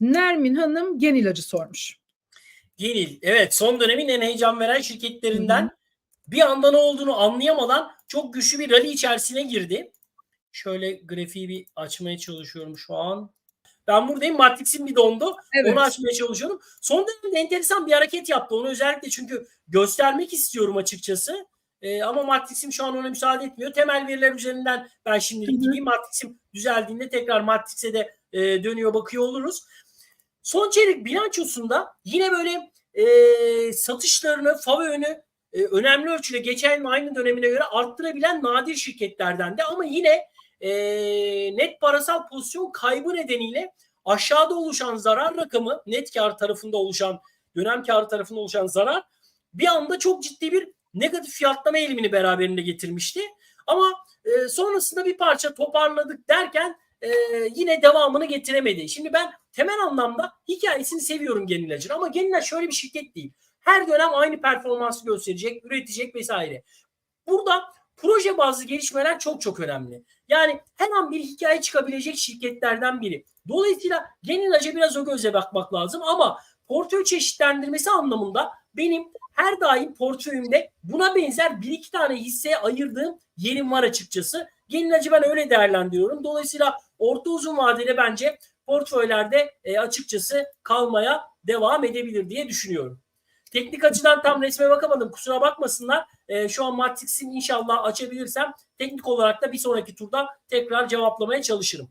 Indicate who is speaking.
Speaker 1: Nermin Hanım gen ilacı sormuş.
Speaker 2: Genil. Evet son dönemin en heyecan veren şirketlerinden bir anda ne olduğunu anlayamadan çok güçlü bir rally içerisine girdi. Şöyle grafiği bir açmaya çalışıyorum şu an. Ben buradayım. Matrix'in bir dondu.
Speaker 1: Evet.
Speaker 2: Onu açmaya çalışıyorum. Son dönemde enteresan bir hareket yaptı. Onu özellikle çünkü göstermek istiyorum açıkçası. Ee, ama Matrix'im şu an ona müsaade etmiyor. Temel veriler üzerinden ben şimdilik
Speaker 1: Hı hı.
Speaker 2: gideyim. Matrix'im düzeldiğinde tekrar Matrix'e de e, dönüyor bakıyor oluruz. Son çeyrek bilançosunda yine böyle e, satışlarını, FAVÖ'nü e, önemli ölçüde geçen aynı dönemine göre arttırabilen nadir şirketlerden de ama yine e, net parasal pozisyon kaybı nedeniyle aşağıda oluşan zarar rakamı net kar tarafında oluşan dönem kar tarafında oluşan zarar bir anda çok ciddi bir negatif fiyatlama eğilimini beraberinde getirmişti. Ama e, sonrasında bir parça toparladık derken e, yine devamını getiremedi. Şimdi ben temel anlamda hikayesini seviyorum Genel İlacın ama Genel İlaç şöyle bir şirket değil. Her dönem aynı performansı gösterecek, üretecek vesaire. Burada proje bazlı gelişmeler çok çok önemli. Yani her an bir hikaye çıkabilecek şirketlerden biri. Dolayısıyla Genel İlaç'a biraz o gözle bakmak lazım ama portföy çeşitlendirmesi anlamında benim her daim portföyümde buna benzer bir iki tane hisseye ayırdığım yerim var açıkçası. Genel İlacı ben öyle değerlendiriyorum. Dolayısıyla orta uzun vadede bence portföylerde e, açıkçası kalmaya devam edebilir diye düşünüyorum. Teknik açıdan tam resme bakamadım. Kusura bakmasınlar. E, şu an Matrix'in inşallah açabilirsem teknik olarak da bir sonraki turda tekrar cevaplamaya çalışırım.